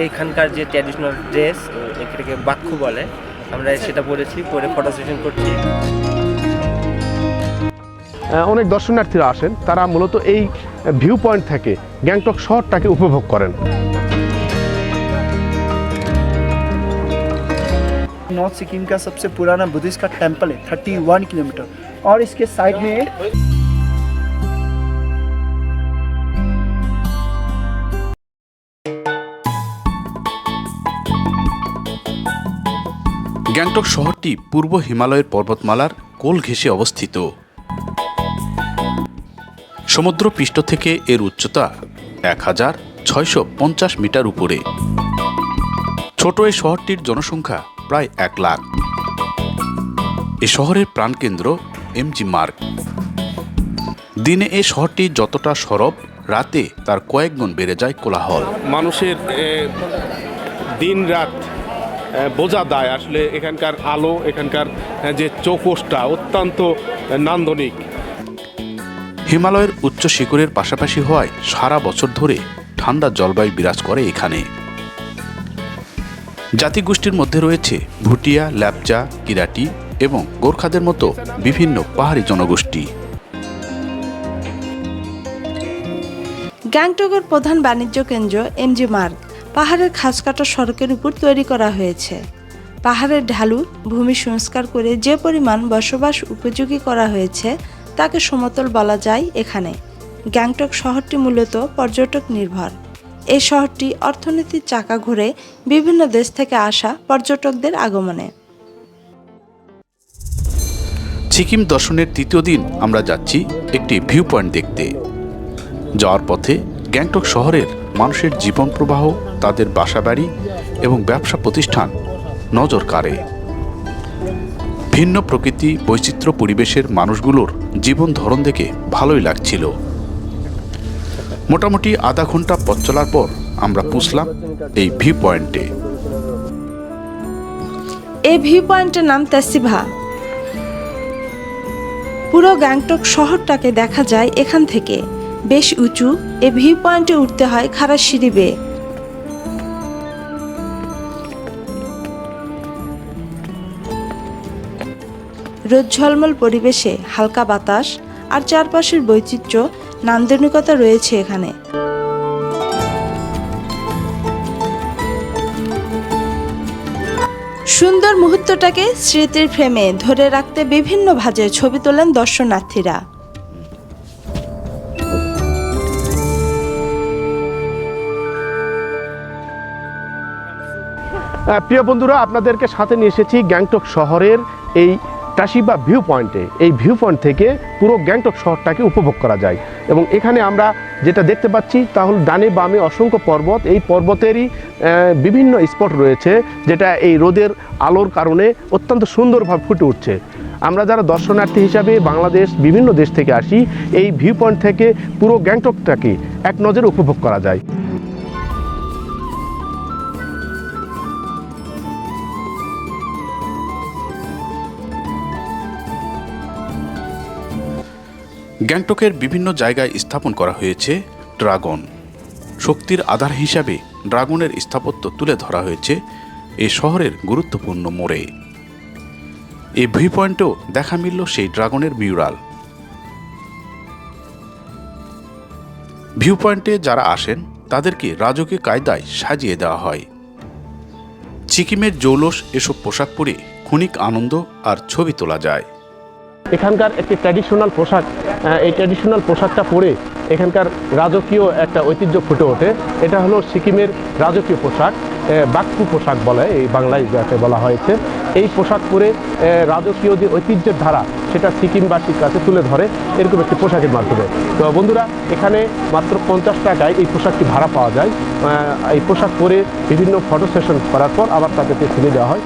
এইখানকার যে traditional dress এটাকে বাক্য বলে আমরা সেটা পরেছি পরে ফটো সেশন করছি আহ, অনেক দর্শনার্থীরা আসেন তারা মূলত এই ভিউ পয়েন্ট থেকে গ্যাংটক শহরটাকে উপভোগ করেন नॉर्थ सिक्किम का सबसे पुराना बुद्धिस्ट का टेम्पल है थर्टी वन किलोमीटर और इसके साइड में গ্যাংটক শহরটি পূর্ব হিমালয়ের পর্বতমালার কোল ঘেঁষে অবস্থিত। সমুদ্র পৃষ্ঠ থেকে এর উচ্চতা এক হাজার ছয়শো পঞ্চাশ মিটার উপরে। ছোট এই শহরটির জনসংখ্যা প্রায় এক লাখ। এ শহরের প্রাণকেন্দ্র এমজি মার্গ। দিনে এ শহরটি যতটা সরব, রাতে তার কয়েক গুণ বেড়ে যায় কোলাহল। মানুষের দিন রাত বোঝা দায় আসলে এখানকার আলো এখানকার যে চৌকসটা অত্যন্ত নান্দনিক। হিমালয়ের উচ্চ শিখরের পাশাপাশি হওয়ায় সারা বছর ধরে ঠান্ডা জলবায়ু বিরাজ করে এখানে। জাতিগোষ্ঠীর মধ্যে রয়েছে ভুটিয়া ল্যাপচা কিরাটি এবং গোর্খাদের মতো বিভিন্ন পাহাড়ি জনগোষ্ঠী। গ্যাংটকের প্রধান বাণিজ্য কেন্দ্র এমজি মার্গ। পাহাড়ের খাস কাটা সড়কের উপর তৈরি করা হয়েছে। পাহাড়ের ঢালু ভূমি সংস্কার করে যে পরিমাণ বসবাস উপযোগী করা হয়েছে, তাকে সমতল বলা যায় এখানে। গ্যাংটক শহরটি মূলত পর্যটক নির্ভর। এই শহরটি অর্থনীতির চাকা ঘুরে বিভিন্ন দেশ থেকে আসা পর্যটকদের আগমনে। সিকিম দর্শনের তৃতীয় দিন আমরা যাচ্ছি একটি ভিউ পয়েন্ট দেখতে। যাওয়ার পথে গ্যাংটক শহরের মানুষের জীবন প্রবাহ তাদের বাসাবাড়ি এবং ব্যবসা প্রতিষ্ঠান নজর কাড়ে। ভিন্ন প্রকৃতি, বৈচিত্র্য পরিবেশের মানুষগুলোর জীবন ধরন দেখে ভালোই লাগছিল। মোটামুটি আধা ঘণ্টা পথ চলার পর আমরা পুষলাম এই ভিউ পয়েন্টে এই ভিউ পয়েন্টের নাম তেসিভা পুরো গ্যাংটক শহরটাকে দেখা যায় এখান থেকে। বেশ উঁচু, এ ভিউ পয়েন্টে উঠতে হয় খাড়া সিঁড়ি বেয়ে রোদ ঝলমল পরিবেশে হালকা বাতাস আর চারপাশের বৈচিত্র্য নান্দনিকতা রয়েছে এখানে। সুন্দর মুহূর্তটাকে স্মৃতির ফ্রেমে ধরে রাখতে বিভিন্ন ভাজে ছবি তোলেন দর্শনার্থীরা। প্রিয় বন্ধুরা, আপনাদেরকে সাথে নিয়ে এসেছি গ্যাংটক শহরের এই টাসিবা ভিউ পয়েন্টে এই ভিউ পয়েন্ট থেকে পুরো গ্যাংটক শহরটাকে উপভোগ করা যায়। এবং এখানে আমরা যেটা দেখতে পাচ্ছি তা হল ডানে বামে অসংখ্য পর্বত। এই পর্বতেরই বিভিন্ন স্পট রয়েছে যেটা এই রোদের আলোর কারণে অত্যন্ত সুন্দরভাবে ফুটে উঠছে। আমরা যারা দর্শনার্থী হিসাবে বাংলাদেশ, বিভিন্ন দেশ থেকে আসি, এই ভিউ পয়েন্ট থেকে পুরো গ্যাংটকটাকে এক নজরে উপভোগ করা যায়। গ্যাংটকের বিভিন্ন জায়গায় স্থাপন করা হয়েছে ড্রাগন। শক্তির আধার হিসাবে ড্রাগনের স্থাপত্য তুলে ধরা হয়েছে এই শহরের গুরুত্বপূর্ণ মোড়ে। এই ভিউ পয়েন্টেও দেখা মিলল সেই ড্রাগনের মিউরাল। ভিউ পয়েন্টে যারা আসেন, তাদেরকে রাজকীয় কায়দায় সাজিয়ে দেওয়া হয়। সিকিমের জৌলস এসব পোশাক পরে ক্ষণিক আনন্দ আর ছবি তোলা যায়। এখানকার একটি ট্র্যাডিশনাল পোশাক এই ট্র্যাডিশনাল পোশাকটা পরে এখানকার রাজকীয় একটা ঐতিহ্য ফুটে ওঠে। এটা হলো সিকিমের রাজকীয় পোশাক বাক্কু পোশাক বলে, এই বাংলায় যাকে বলা হয়েছে। এই পোশাক পরে রাজকীয় যে ঐতিহ্যের ধারা, সেটা সিকিমবাসীর কাছে তুলে ধরে, এরকম একটি পোশাকের মাধ্যমে। তো বন্ধুরা, এখানে মাত্র পঞ্চাশ টাকায় এই পোশাকটি ভাড়া পাওয়া যায়। এই পোশাক পরে বিভিন্ন ফটো সেশন করার পর আবার তাদেরকে ছেড়ে দেওয়া হয়।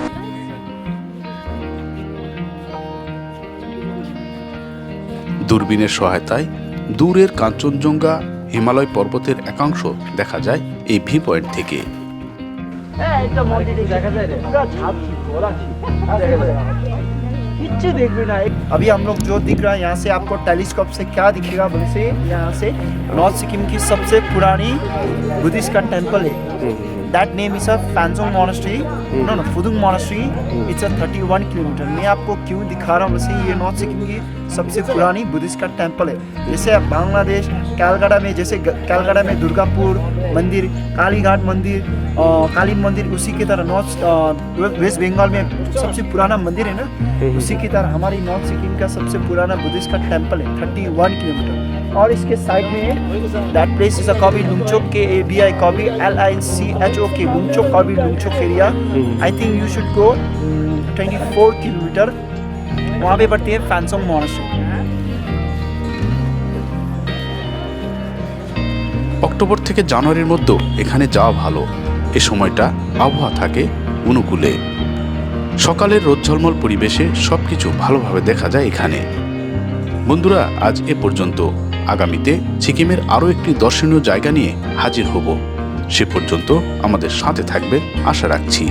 দূরবীনের সহায়তায় দূরের কাঞ্চনজঙ্ঘা হিমালয় পর্বতের একাংশ দেখা যায় এই ভি পয়েন্ট থেকে किच्छु देख भी ना अभी हम लोग जो दिख रहा है यहाँ से आपको टेलीस्कोप से क्या दिखेगा बोले से यहाँ से नॉर्थ सिक्किम की सबसे पुरानी बुद्धिस्ट का टेम्पल है that name is अंसो monastery no no Phodong Fudung it's a thirty 31 kilometre मैं आपको क्यों दिखा रहा हूँ? वैसे ये नॉर्थ सिक्किम की सबसे पुरानी बुद्धिस्ट का टेंपल है। जैसे आप बांग्लादेश कैलकाटा में जैसे कैलकाटा में दुर्गापुर मंदिर कालीघाट मंदिर काली मंदिर उसी की तरह नॉर्थ वेस्ट बंगाल में सबसे पुराना मंदिर है ना? उसी की तरह हमारी नॉर्थ सिक्किम का सबसे पुराना बुद्धिस्ट का टेंपल है थर्टी वन किलोमीटर। और इसके साइड में that place is a Kabi Lungchok के A B I Kabi L I N C H O K Lungchok Kabi Lungchok area I think you should go twenty four kilometre वहाँ पे पड़ती है फैंसोंग monastery October থেকে জানুয়ারির মধ্যে এখানে যাওয়া ভালো। এ সময়টা আবহাওয়া থাকে অনুকূলে। সকালের রোজ্ঝলমল পরিবেশে সব কিছু ভালোভাবে দেখা যায় এখানে। বন্ধুরা, আজ এ পর্যন্ত। আগামীতে সিকিমের আরও একটি দর্শনীয় জায়গা নিয়ে হাজির হব। সে পর্যন্ত আমাদের সাথে থাকবে আশা রাখছি।